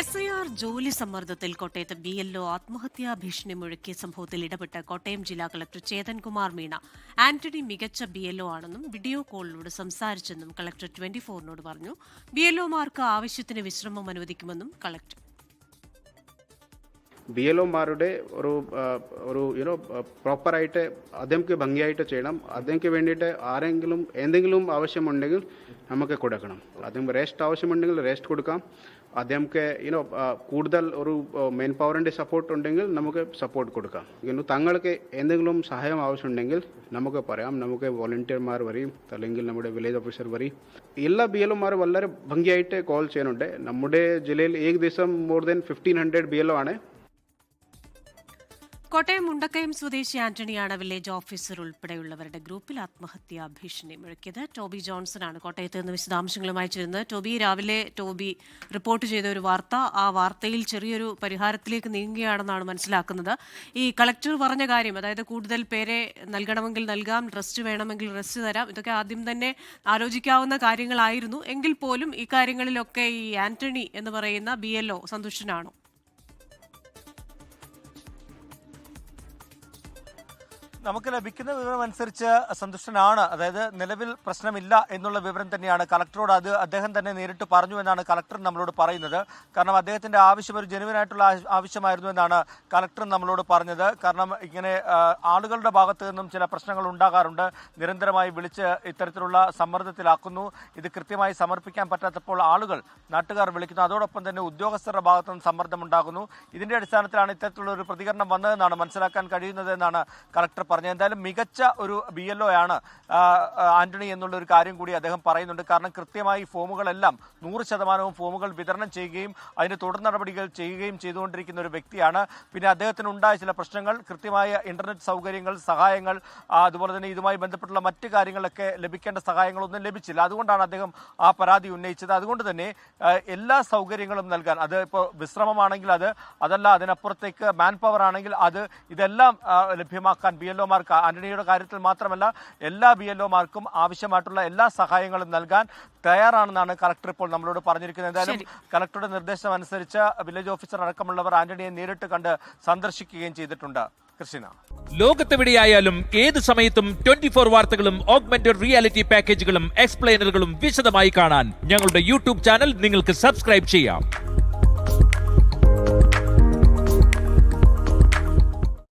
S I R ജോലി സമ്മർദ്ദത്തിൽ കോട്ടയത്ത് ബി എൽ ഒ ആത്മഹത്യാ ഭീഷണി മുഴക്കിയ സംഭവത്തിൽ ഇടപെട്ട കോട്ടയം ജില്ലാ കളക്ടർ ചേതൻകുമാർ മീണ. ആന്റണി മികച്ച ബി എൽ ഒ ആണെന്നും വീഡിയോ കോളിലൂടെ സംസാരിച്ചെന്നും കളക്ടർ ട്വന്റി ഫോറിനോട് പറഞ്ഞു. ബി എൽ ഒമാർക്ക് ആവശ്യത്തിന് വിശ്രമം അനുവദിക്കുമെന്നും കളക്ടർ ബി എൽ ഒമാരുടെ ഒരു ഒരു യുനോ പ്രോപ്പറായിട്ട് അദ്ദേഹം ഭംഗിയായിട്ട് ചെയ്യണം. അദ്ദേഹം വേണ്ടിയിട്ട് ആരെങ്കിലും എന്തെങ്കിലും ആവശ്യമുണ്ടെങ്കിൽ നമുക്ക് കൊടുക്കണം. അദ്ദേഹം റെസ്റ്റ് ആവശ്യമുണ്ടെങ്കിൽ റെസ്റ്റ് കൊടുക്കാം. അദ്ദേഹംക്ക് യുനോ കൂടുതൽ ഒരു മെയിൻ പവറിന്റെ സപ്പോർട്ട് ഉണ്ടെങ്കിൽ നമുക്ക് സപ്പോർട്ട് കൊടുക്കാം. ഇನ್ನು തങ്ങൾക്ക് എന്തെങ്കിലും സഹായം ആവശ്യമുണ്ടെങ്കിൽ നമുക്ക് പറയാം. നമുക്ക് വോളണ്ടിയർമാർ വരെയും അല്ലെങ്കിൽ നമ്മുടെ വില്ലേജ് ഓഫീസർ വരെയും. എല്ലാ ബി എൽ ഒമാർ വളരെ ഭംഗിയായിട്ട് കോൾ ചെയ്യുന്നുണ്ട്. നമ്മുടെ ജില്ലയിൽ ഏകദേശം more than fifteen hundred B L O ആണ്. കോട്ടയം മുണ്ടക്കയം സ്വദേശി ആന്റണിയാണ് വില്ലേജ് ഓഫീസർ ഉൾപ്പെടെയുള്ളവരുടെ ഗ്രൂപ്പിൽ ആത്മഹത്യാ ഭീഷണി മുഴക്കിയത്. ടോബി ജോൺസണാണ് കോട്ടയത്ത് നിന്ന് വിശദാംശങ്ങളുമായി ചേരുന്നത്. ടോബി രാവിലെ ടോബി റിപ്പോർട്ട് ചെയ്ത ഒരു വാർത്ത ആ വാർത്തയിൽ ചെറിയൊരു പരിഹാരത്തിലേക്ക് നീങ്ങുകയാണെന്നാണ് മനസ്സിലാക്കുന്നത്. ഈ കളക്ടർ പറഞ്ഞ കാര്യം അതായത് കൂടുതൽ പേരെ നൽകണമെങ്കിൽ നൽകാം റെസ്റ്റ് വേണമെങ്കിൽ റെസ്റ്റ് തരാം ഇതൊക്കെ ആദ്യം തന്നെ ആലോചിക്കാവുന്ന കാര്യങ്ങളായിരുന്നു. എങ്കിൽ പോലും ഈ കാര്യങ്ങളിലൊക്കെ ഈ ആന്റണി എന്ന് പറയുന്ന ബി എൽ ഒ സന്തുഷ്ടനാണോ നമുക്ക് ലഭിക്കുന്ന വിവരം അനുസരിച്ച് സന്തുഷ്ടനാണ്. അതായത് നിലവിൽ പ്രശ്നമില്ല എന്നുള്ള വിവരം തന്നെയാണ്. കളക്ടറോട് അത് അദ്ദേഹം തന്നെ നേരിട്ട് പറഞ്ഞു എന്നാണ് കളക്ടർ നമ്മളോട് പറയുന്നത്. കാരണം അദ്ദേഹത്തിന്റെ ആവശ്യം ഒരു ജനുവിനായിട്ടുള്ള ആവശ്യമായിരുന്നു എന്നാണ് കളക്ടർ നമ്മളോട് പറഞ്ഞത്. കാരണം ഇങ്ങനെ ആളുകളുടെ ഭാഗത്തു നിന്നും ചില പ്രശ്നങ്ങൾ ഉണ്ടാകാറുണ്ട്. നിരന്തരമായി വിളിച്ച് ഇത്തരത്തിലുള്ള സമ്മർദ്ദത്തിലാക്കുന്നു. ഇത് കൃത്യമായി സമർപ്പിക്കാൻ പറ്റാത്തപ്പോൾ ആളുകൾ നാട്ടുകാർ വിളിക്കുന്നു. അതോടൊപ്പം തന്നെ ഉദ്യോഗസ്ഥരുടെ ഭാഗത്തു നിന്ന് സമ്മർദ്ദം ഉണ്ടാകുന്നു ഇതിന്റെ അടിസ്ഥാനത്തിലാണ് ഇത്തരത്തിലുള്ള ഒരു പ്രതികരണം വന്നതെന്നാണ് മനസ്സിലാക്കാൻ കഴിയുന്നത് എന്നാണ് കളക്ടർ പറഞ്ഞത്. എന്തായാലും മികച്ച ഒരു ബി എൽ ഒ ആണ് ആന്റണി എന്നുള്ള ഒരു കാര്യം കൂടി അദ്ദേഹം പറയുന്നുണ്ട്. കാരണം കൃത്യമായി ഫോമുകളെല്ലാം നൂറ് ശതമാനവും ഫോമുകൾ വിതരണം ചെയ്യുകയും അതിന് തുടർ നടപടികൾ ചെയ്യുകയും ചെയ്തുകൊണ്ടിരിക്കുന്ന ഒരു വ്യക്തിയാണ്. പിന്നെ അദ്ദേഹത്തിന് ഉണ്ടായ ചില പ്രശ്നങ്ങൾ കൃത്യമായ ഇന്റർനെറ്റ് സൗകര്യങ്ങൾ സഹായങ്ങൾ അതുപോലെ തന്നെ ഇതുമായി ബന്ധപ്പെട്ടുള്ള മറ്റ് കാര്യങ്ങളൊക്കെ ലഭിക്കേണ്ട സഹായങ്ങളൊന്നും ലഭിച്ചില്ല. അതുകൊണ്ടാണ് അദ്ദേഹം ആ പരാതി ഉന്നയിച്ചത്. അതുകൊണ്ട് തന്നെ എല്ലാ സൗകര്യങ്ങളും നൽകാൻ അത് ഇപ്പോൾ വിശ്രമമാണെങ്കിൽ അത് അതല്ല അതിനപ്പുറത്തേക്ക് മാൻ പവർ ആണെങ്കിൽ അത് ഇതെല്ലാം ലഭ്യമാക്കാൻ ബി എൽ ഒമാർക്ക് ആന്റണിയുടെ കാര്യത്തിൽ മാത്രമല്ല എല്ലാ ബി എൽ ഒമാർക്കും ആവശ്യമായിട്ടുള്ള എല്ലാ സഹായങ്ങളും നൽകാൻ തയ്യാറാണെന്നാണ് കളക്ടർ ഇപ്പോൾ നമ്മളോട് പറഞ്ഞിരിക്കുന്നത്. എന്തായാലും കളക്ടറുടെ നിർദ്ദേശം അനുസരിച്ച് വില്ലേജ് ഓഫീസർ അടക്കമുള്ളവർ ആന്റണിയെ നേരിട്ട് കണ്ട് സന്ദർശിക്കുകയും ചെയ്തിട്ടുണ്ട്. കൃഷ്ണ. ലോകത്തെവിടെയായാലും ഏത് സമയത്തും ട്വന്റി ഫോർ വാർത്തകളും ഓഗ്മെന്റഡ് റിയാലിറ്റി പാക്കേജുകളും എക്സ്പ്ലെയിനറുകളും വിശദമായി കാണാൻ ഞങ്ങളുടെ യൂട്യൂബ് ചാനൽ നിങ്ങൾക്ക് സബ്സ്ക്രൈബ് ചെയ്യാം.